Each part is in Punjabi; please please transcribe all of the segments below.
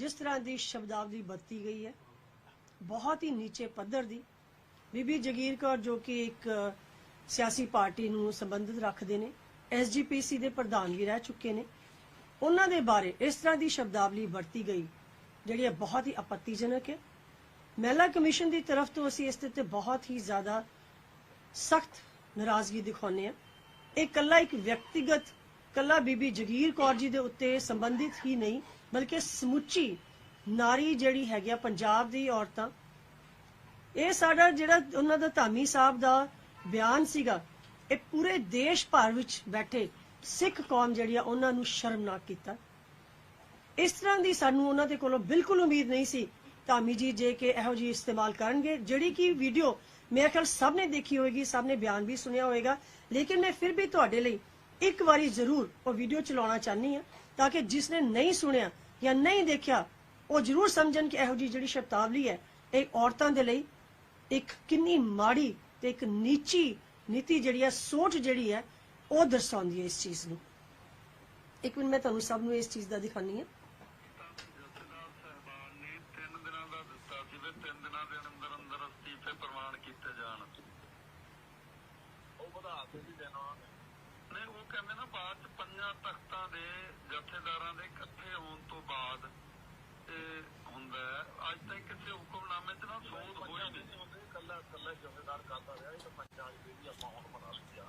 ਜਿਸ ਤਰ੍ਹਾਂ ਦੀ ਸ਼ਬਦਾਵਲੀ ਵਰਤੀ ਗਈ ਹੈ, ਬਹੁਤ ਹੀ ਨੀਚੇ ਪੱਧਰ ਦੀ। ਬੀਬੀ ਜਗੀਰ ਕੌਰ ਜੋ ਕਿ ਇੱਕ ਸਿਆਸੀ ਪਾਰਟੀ ਨੂੰ ਸੰਬੰਧਿਤ ਰੱਖਦੇ ਨੇ ਐਸਜੀਪੀਸੀ ਦੇ ਪ੍ਰਧਾਨ ਵੀ ਰਹਿ ਚੁੱਕੇ ਨੇ। ਉਹਨਾਂ ਦੇ ਬਾਰੇ ਇਸ ਤਰ੍ਹਾਂ ਦੀ ਸ਼ਬਦਾਵਲੀ ਵਰਤੀ ਗਈ, ਜਿਹੜੀ ਹੈ ਬਹੁਤ ਹੀ ਆਪੱਤੀਜਨਕ ਹੈ। ਮਹਿਲਾ ਕਮਿਸ਼ਨ ਦੀ ਤਰਫ ਤੋਂ ਅਸੀਂ ਇਸ ਤੇ ਬਹੁਤ ਹੀ ਜ਼ਿਆਦਾ ਸਖਤ ਨਾਰਾਜ਼ਗੀ ਦਿਖਾਉਂਦੇ ਆ ਇਹ ਕੱਲਾ ਇੱਕ ਵਿਅਕਤੀਗਤ ਕੱਲਾ ਬੀਬੀ ਜਗੀਰ ਕੌਰ ਜੀ ਦੇ ਉੱਤੇ ਸੰਬੰਧਿਤ ਹੀ ਨਹੀਂ, ਬਲਕਿ ਸਮੁੱਚੀ ਨਾਰੀ ਜਿਹੜੀ ਹੈਗੀ ਆ ਪੰਜਾਬ ਦੀ ਔਰਤਾਂ। ਇਹ ਸਾਡਾ ਜਿਹੜਾ ਉਹਨਾਂ ਦਾ ਧਾਮੀ ਸਾਹਿਬ ਦਾ ਬਿਆਨ ਸੀਗਾ, ਇਹ ਪੂਰੇ ਦੇਸ਼ ਭਰ ਵਿੱਚ ਬੈਠੇ ਸਿੱਖ ਕੌਮ ਜਿਹੜੀ ਆ ਉਹਨਾਂ ਨੂੰ ਸ਼ਰਮਨਾਕ ਕੀਤਾ। ਇਸ ਤਰ੍ਹਾਂ ਦੀ ਸਾਨੂੰ ਉਹਨਾਂ ਦੇ ਕੋਲੋਂ ਬਿਲਕੁਲ ਉਮੀਦ ਨਹੀਂ ਸੀ, ਧਾਮੀ ਜੀ ਜੇ ਕਿ ਇਹੋ ਜੀ ਇਸਤੇਮਾਲ ਕਰਨਗੇ, ਜਿਹੜੀ ਕਿ ਵੀਡੀਓ ਮੇਰੇ ਖਿਆਲ ਸਭ ਨੇ ਦੇਖੀ ਹੋਵੇਗੀ ਸਭ ਨੇ ਬਿਆਨ ਵੀ ਸੁਣਿਆ ਹੋਵੇਗਾ ਲੇਕਿਨ ਮੈਂ ਫਿਰ ਵੀ ਤੁਹਾਡੇ ਲਈ ਇੱਕ ਵਾਰੀ ਜ਼ਰੂਰ ਉਹ ਵੀਡੀਓ ਚਲਾਉਣਾ ਚਾਹਨੀ ਆ ਤਾਂ ਕਿ ਜਿਸ ਨੇ ਨਹੀਂ ਸੁਣਿਆ ਜਾਂ ਨਹੀਂ ਦੇਖਿਆ, ਉਹ ਜ਼ਰੂਰ ਸਮਝਣ ਕਿ ਇਹੋ ਜੀ ਜਿਹੜੀ ਸ਼ਬਦਾਵਲੀ ਹੈ, ਇਹ ਔਰਤਾਂ ਦੇ ਲਈ ਇੱਕ ਕਿੰਨੀ ਮਾੜੀ ਤੇ ਇੱਕ ਨੀਚੀ ਨੀਤੀ ਜਿਹੜੀ ਹੈ, ਸੋਚ ਜਿਹੜੀ ਹੈ, ਉਹ ਦਰਸਾਉਂਦੀ ਹੈ ਇਸ ਚੀਜ਼ ਨੂੰ। ਇੱਕ ਮਿੰਟ, ਮੈਂ ਤੁਹਾਨੂੰ ਸਭ ਨੂੰ ਇਸ ਚੀਜ਼ ਦਾ ਦਿਖਾਣੀ ਹੈ। ਤਿੰਨ ਦਿਨਾਂ ਦਾ ਦਿੱਤਾ ਸੀ ਤਿੰਨ ਦਿਨਾਂ ਦੇ ਅੰਦਰ ਅੰਦਰ ਅਸਤੀਫੇ ਪ੍ਰਵਾਨ ਕੀਤੇ ਜਾਣ ਉਹ ਵਧਾ ਕੇ ਵੀ ਦੇਣਾ ਨਹੀਂ ਉਹ ਕਹਿੰਦੇ ਨਾ ਬਾਅਦ ਚ ਪੰਜਾਂ ਤਖਤਾਂ ਦੇ ਜਥੇਦਾਰਾਂ ਦੇ ਇਕੱਠੇ ਹੋਣ ਤੋਂ ਬਾਅਦ ਇਹ ਹੁੰਦਾ ਅੱਜ ਤੱਕ ਕਿਸੇ ਹੁਕਮਨਾਮੇ 'ਚ ਨਾ ਸੋਧ ਹੋਈ ਨਹੀਂ। ਕੱਲਾ ਕੱਲਾ ਜਥੇਦਾਰ ਕਰਦਾ ਰਿਹਾ ਇਹ ਤਾਂ ਪੰਜਾਬ ਦੇ ਵੀ ਆਪਾਂ ਹੁਣ ਬਣਾ ਲਿਆ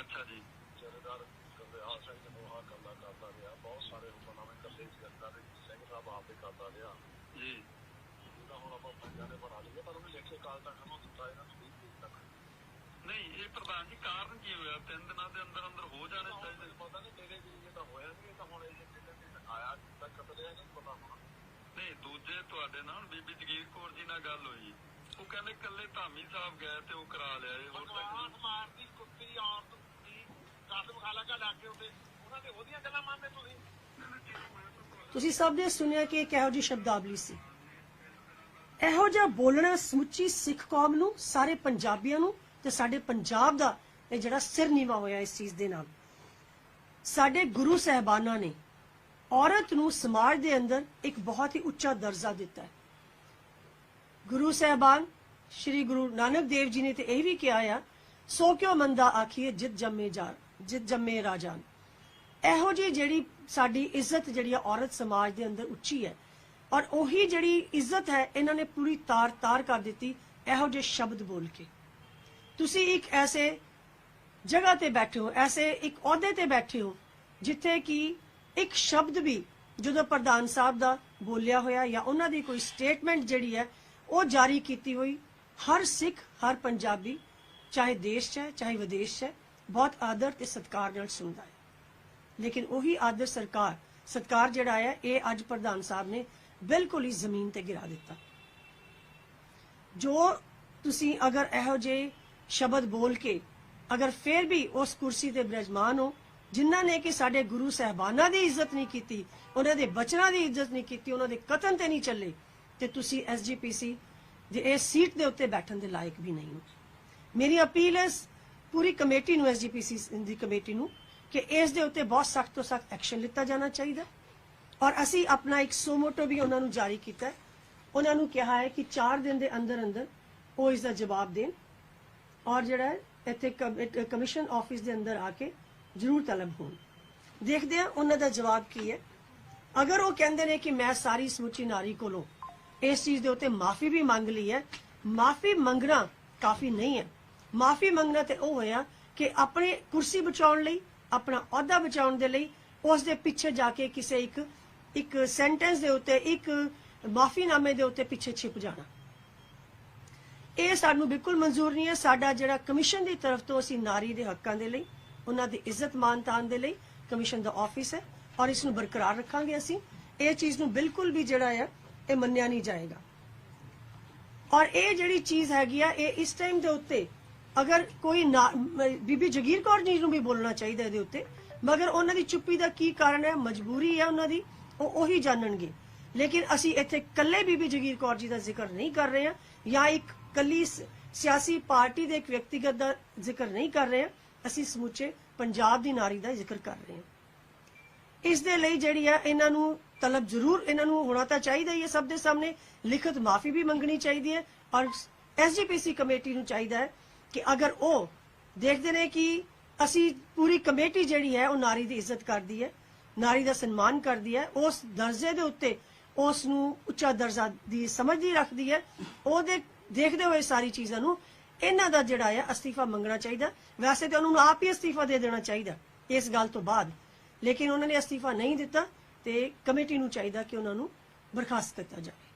ਅੱਛਾ ਜੀ। ਜਥੇਦਾਰ ਕਰਦੇ ਆ ਸਿੰਘ ਨੋਹਾ ਕੱਲਾ ਕਰਦਾ ਰਿਹਾ ਬਹੁਤ ਸਾਰੇ ਹੁਕਮਨਾਮੇ ਕੱਲੇ ਸੀ ਅੰਦਰ ਦੇ ਸਿੰਘ ਸਾਹਿਬ ਆਪੇ ਕਰਦਾ ਰਿਹਾ। ਜੀ। ਇਹਦਾ ਹੁਣ ਆਪਾਂ ਪੰਜਾਂ ਨੇ ਬਣਾ ਲਿਆ ਪਰ ਉਹਨੇ ਲਿਖੇ ਕਾਲ ਤੱਕ ਨੂੰ ਦਿੱਤਾ ਇਹਨਾਂ ਨੂੰ 20 ਤਰੀਕ ਤੱਕ। ਨਹੀਂ ਇਹ ਪ੍ਰਧਾਨ ਜੀ ਕਾਰਨ ਕੀ ਹੋਇਆ? ਤਿੰਨ ਦਿਨਾਂ ਦੇ ਅੰਦਰ ਅੰਦਰ ਹੋ ਜਾਣੇ ਚਾਹੀਦੇ ਪਤਾ ਨਹੀਂ ਤੇਰੇ ਵੀ ਇਹ ਤਾਂ ਹੋਇਆ ਨਹੀਂ ਇਹ ਤਾਂ ਹੁਣ ਇਹ ਜਿਹੜੇ ਦਿਨ ਆਇਆ ਤੱਕ ਕਤਲਿਆ ਨਹੀਂ ਦੂਜੇ ਤੁਹਾਡੇ ਨਾਲ ਬੀਬੀ ਜਗੀਰ ਕੌਰ ਜੀ ਨਾਲ ਗੱਲ ਹੋਈ। ਉਹ ਕਹਿੰਦੇ ਕੱਲੇ ਧਾਮੀ ਸਾਹਿਬ ਗਏ ਤੇ ਉਹ ਕਰਾ ਲਿਆ ਇਹ ਹੋਰ ਤੱਕ ਮਾਰਦੀ ਕੁੱਤੀ ਔਰਤ ਦੀ ਕਸਮ ਖਾਲਾ ਕਾ ਲਾ ਕੇ ਉਹਦੇ ਉਹਨਾਂ ਦੇ ਉਹਦੀਆਂ ਗੱਲਾਂ ਮੰਨਦੇ ਤੁਸੀਂ? ਤੁਸੀਂ ਸਭ ਨੇ ਸੁਣਿਆ ਕਿ ਇਹ ਕਿਹੋ ਜੀ ਸ਼ਬਦਾਵਲੀ ਸੀ? ਇਹੋ ਜਿਹਾ ਬੋਲਣਾ ਸਮੁੱਚੀ ਸਿੱਖ ਕੌਮ ਨੂੰ ਸਾਰੇ ਪੰਜਾਬੀਆਂ ਨੂੰ ਤੇ ਸਾਡੇ ਪੰਜਾਬ ਦਾ ਇਹ ਜਿਹੜਾ ਸਿਰ ਨੀਵਾ ਹੋਇਆ ਇਸ ਚੀਜ਼ ਦੇ ਨਾਲ। ਸਾਡੇ ਗੁਰੂ ਸਹਿਬਾਨਾਂ ਨੇ ਔਰਤ ਨੂੰ ਸਮਾਜ ਦੇ ਅੰਦਰ ਇੱਕ ਬਹੁਤ ਹੀ ਉੱਚਾ ਦਰਜਾ ਦਿੱਤਾ ਹੈ। ਗੁਰੂ ਸਹਿਬਾਨ, ਸ੍ਰੀ ਗੁਰੂ ਨਾਨਕ ਦੇਵ ਜੀ ਨੇ ਤੇ ਇਹ ਵੀ ਕਿਹਾ ਆ, ਸੋ ਕਿਉ ਮੰਦਾ ਆਖੀਏ ਜਿਤ ਜੰਮੇ ਜਾ ਜਿਤ ਜੰਮੇ ਰਾਜਾਨ? ਇਹੋ ਜੀ ਜਿਹੜੀ ਸਾਡੀ ਇੱਜ਼ਤ ਜਿਹੜੀ ਆ ਔਰਤ ਸਮਾਜ ਦੇ ਅੰਦਰ ਉੱਚੀ ਹੈ ਔਰ ਉਹੀ ਜਿਹੜੀ ਇੱਜ਼ਤ ਹੈ, ਇਹਨਾਂ ਨੇ ਪੂਰੀ ਤਾਰ ਤਾਰ ਕਰ ਦਿੱਤੀ, ਇਹੋ ਜਿਹੇ ਸ਼ਬਦ ਬੋਲ ਕੇ। ਤੁਸੀਂ ਇੱਕ ਐਸੇ ਜਗ੍ਹਾ ਤੇ ਬੈਠੇ ਹੋ, ਐਸੇ ਇੱਕ ਅਹੁਦੇ ਤੇ ਬੈਠੇ ਹੋ, ਜਿੱਥੇ ਕਿ ਇੱਕ ਸ਼ਬਦ ਵੀ ਜਦੋਂ ਪ੍ਰਧਾਨ ਸਾਹਿਬ ਦਾ ਬੋਲਿਆ ਹੋਇਆ ਜਾਂ ਉਹਨਾਂ ਦੀ ਕੋਈ ਸਟੇਟਮੈਂਟ ਜਿਹੜੀ ਹੈ, ਉਹ ਜਾਰੀ ਕੀਤੀ ਹੋਈ, ਹਰ ਸਿੱਖ, ਹਰ ਪੰਜਾਬੀ, ਚਾਹੇ ਦੇਸ਼ 'ਚ ਹੈ, ਚਾਹੇ ਵਿਦੇਸ਼ 'ਚ ਹੈ, ਬਹੁਤ ਆਦਰ ਤੇ ਸਤਿਕਾਰ ਨਾਲ ਸੁਣਦਾ ਹੈ। ਲੇਕਿਨ ਉਹੀ ਆਦਰ ਸਰਕਾਰ, ਸਤਕਾਰ ਜਿਹੜਾ ਹੈ, ਇਹ ਅੱਜ ਪ੍ਰਧਾਨ ਸਾਹਿਬ ਨੇ ਬਿਲਕੁਲ ਹੀ ਜ਼ਮੀਨ ਤੇ ਗਿਰਾ ਦਿੱਤਾ। ਜੋ ਤੁਸੀਂ ਅਗਰ ਇਹੋ ਜਿਹੇ ਸ਼ਬਦ ਬੋਲ ਕੇ ਅਗਰ ਫਿਰ ਵੀ ਉਸ ਕੁਰਸੀ ਤੇ ਬਿਰਾਜਮਾਨ ਹੋ ਜਿਨ੍ਹਾਂ ਨੇ ਕਿ ਸਾਡੇ ਗੁਰੂ ਸਹਿਬਾਨਾਂ ਦੀ ਇੱਜ਼ਤ ਨਹੀਂ ਕੀਤੀ, ਉਹਨਾਂ ਦੇ ਬਚਨਾਂ ਦੀ ਇੱਜ਼ਤ ਨਹੀਂ ਕੀਤੀ, ਉਹਨਾਂ ਦੇ ਕਤਨ ਤੇ ਨਹੀਂ ਚੱਲੇ, ਤੇ ਤੁਸੀਂ ਐਸਜੀਪੀਸੀ ਦੇ ਇਸ ਸੀਟ ਦੇ ਉੱਤੇ ਬੈਠਣ ਦੇ ਲਾਇਕ ਵੀ ਨਹੀਂ ਹੋ। ਮੇਰੀ ਅਪੀਲ ਹੈ ਇਸ ਪੂਰੀ ਕਮੇਟੀ ਨੂੰ ਐਸਜੀਪੀਸੀ ਦੀ ਕਮੇਟੀ ਨੂੰ, ਕਿ ਇਸ ਦੇ ਉੱਤੇ ਬਹੁਤ ਸਖਤ ਤੋਂ ਸਖਤ ਐਕਸ਼ਨ ਲਿੱਤਾ ਜਾਣਾ ਚਾਹੀਦਾ। ਔਰ ਅਸੀਂ ਆਪਣਾ ਇੱਕ ਸੋਮੋਟੋ ਵੀ ਉਹਨਾਂ ਨੂੰ ਜਾਰੀ ਕੀਤਾ ਉਹਨਾਂ ਨੂੰ ਕਿਹਾ ਹੈ ਕਿ 4 ਦਿਨ ਦੇ ਅੰਦਰ ਅੰਦਰ ਉਹ ਇਸ ਦਾ ਜਵਾਬ ਦੇਣ। ਔਰ ਜਿਹੜਾ ਇੱਥੇ ਕਮਿਸ਼ਨ ਆਫਿਸ ਦੇ ਅੰਦਰ ਆ ਕੇ ਜ਼ਰੂਰ ਤਲਬ ਹੋਣ। ਦੇਖਦੇ ਆ ਉਹਨਾਂ ਦਾ ਜਵਾਬ ਕੀ ਹੈ। ਅਗਰ ਉਹ ਕਹਿੰਦੇ ਨੇ ਕਿ ਮੈਂ ਸਾਰੀ ਸਮੁੱਚੀ ਨਾਰੀ ਕੋਲੋਂ ਇਸ ਚੀਜ਼ ਦੇ ਉੱਤੇ ਮਾਫੀ ਵੀ ਮੰਗ ਲਈ ਹੈ, ਮਾਫੀ ਮੰਗਣਾ ਕਾਫੀ ਨਹੀਂ ਹੈ। ਮਾਫੀ ਮੰਗਣਾ ਤੇ ਉਹ ਹੋਇਆ ਕਿ ਆਪਣੇ ਕੁਰਸੀ ਬਚਾਉਣ ਲਈ, ਆਪਣਾ ਅਹੁਦਾ ਬਚਾਉਣ ਦੇ ਲਈ ਉਸ ਦੇ ਪਿੱਛੇ ਜਾ ਕੇ ਕਿਸੇ ਇੱਕ ਇੱਕ ਸੈਂਟੈਂਸ ਦੇ ਉੱਤੇ, ਇੱਕ ਮਾਫੀਨਾਮੇ ਦੇ ਉੱਤੇ ਪਿੱਛੇ ਛਿਪ ਜਾਣਾ। ਇਹ ਸਾਨੂੰ ਬਿਲਕੁਲ ਮਨਜ਼ੂਰ ਨਹੀਂ ਹੈ। ਸਾਡਾ ਜਿਹੜਾ ਕਮਿਸ਼ਨ ਦੀ ਤਰਫ ਤੋਂ ਅਸੀਂ ਨਾਰੀ ਦੇ ਹੱਕਾਂ ਦੇ ਲਈ ਉਹਨਾਂ ਦੀ ਇੱਜ਼ਤ ਮਾਨ ਤਾਨ ਦੇ ਲਈ ਕਮਿਸ਼ਨ ਦਾ ਆਫਿਸ ਹੈ ਔਰ ਇਸ ਨੂੰ ਬਰਕਰਾਰ ਰੱਖਾਂਗੇ ਅਸੀਂ। ਇਹ ਚੀਜ਼ ਨੂੰ ਬਿਲਕੁਲ ਵੀ ਜਿਹੜਾ ਹੈ, ਇਹ ਮੰਨਿਆ ਨਹੀਂ ਜਾਏਗਾ। ਔਰ ਇਹ ਜਿਹੜੀ ਚੀਜ਼ ਹੈਗੀ ਆ, ਇਹ ਇਸ ਟਾਈਮ ਦੇ ਉੱਤੇ ਅਗਰ ਕੋਈ ਬੀਬੀ ਜਗੀਰ ਕੌਰ ਜੀ ਨੂੰ ਵੀ ਬੋਲਣਾ ਚਾਹੀਦਾ ਇਹਦੇ ਉੱਤੇ, ਮਗਰ ਉਹਨਾਂ ਦੀ ਚੁੱਪੀ ਦਾ ਕੀ ਕਾਰਨ ਹੈ, ਮਜਬੂਰੀ ਹੈ ਉਹਨਾਂ ਦੀ, ਉਹ ਉਹੀ ਜਾਣਨਗੇ। ਲੇਕਿਨ ਅਸੀਂ ਇੱਥੇ ਕੱਲੇ ਬੀਬੀ ਜਗੀਰ ਕੌਰ ਜੀ ਦਾ ਜ਼ਿਕਰ ਨਹੀਂ ਕਰ ਰਹੇ ਹਾਂ, ਜਾਂ ਇੱਕ ਕੱਲੀ ਸਿਆਸੀ ਪਾਰਟੀ ਦੇ ਇੱਕ ਵਿਅਕਤੀਗਤ ਦਾ ਜ਼ਿਕਰ ਨਹੀਂ ਕਰ ਰਹੇ ਹਾਂ। ਅਸੀਂ ਸਮੁੱਚੇ ਪੰਜਾਬ ਦੀ ਨਾਰੀ ਦਾ ਜ਼ਿਕਰ ਕਰ ਰਹੇ ਹਾਂ। ਇਸ ਦੇ ਲਈ ਜਿਹੜੀ ਹੈ ਇਹਨਾਂ ਨੂੰ ਤਲਬ ਜ਼ਰੂਰ ਇਹਨਾਂ ਨੂੰ ਹੋਣਾ ਤਾਂ ਚਾਹੀਦਾ ਹੀ ਹੈ ਸਭ ਦੇ ਸਾਹਮਣੇ। ਲਿਖਤ ਮਾਫੀ ਵੀ ਮੰਗਣੀ ਚਾਹੀਦੀ ਹੈ ਔਰ ਐਸਜੀਪੀਸੀ ਕਮੇਟੀ ਨੂੰ ਚਾਹੀਦਾ ਹੈ ਕਿ ਅਗਰ ਉਹ ਦੇਖਦੇ ਨੇ ਕਿ ਅਸੀਂ ਪੂਰੀ ਕਮੇਟੀ ਜਿਹੜੀ ਹੈ, ਉਹ ਨਾਰੀ ਦੀ ਇੱਜ਼ਤ ਕਰਦੀ ਹੈ, ਨਾਰੀ ਦਾ ਸਨਮਾਨ ਕਰਦੀ ਹੈ, ਉਸ ਦਰਜੇ ਦੇ ਉੱਤੇ ਉਸ ਨੂੰ ਉੱਚਾ ਦਰਜਾ ਦੀ ਸਮਝਦੀ ਰੱਖਦੀ ਹੈ, ਉਹਦੇ ਦੇਖਦੇ ਹੋਏ ਸਾਰੀ ਚੀਜ਼ਾਂ ਨੂੰ ਇਹਨਾਂ ਦਾ ਜਿਹੜਾ ਹੈ ਅਸਤੀਫਾ ਮੰਗਣਾ ਚਾਹੀਦਾ। ਵੈਸੇ ਤਾਂ ਉਹਨਾਂ ਨੂੰ ਆਪ ਹੀ ਅਸਤੀਫਾ ਦੇ ਦੇਣਾ ਚਾਹੀਦਾ ਇਸ ਗੱਲ ਤੋਂ ਬਾਅਦ। ਲੇਕਿਨ ਉਹਨਾਂ ਨੇ ਅਸਤੀਫਾ ਨਹੀਂ ਦਿੱਤਾ ਤੇ ਕਮੇਟੀ ਨੂੰ ਚਾਹੀਦਾ ਕਿ ਉਹਨਾਂ ਨੂੰ ਬਰਖਾਸਤ ਕੀਤਾ ਜਾਵੇ।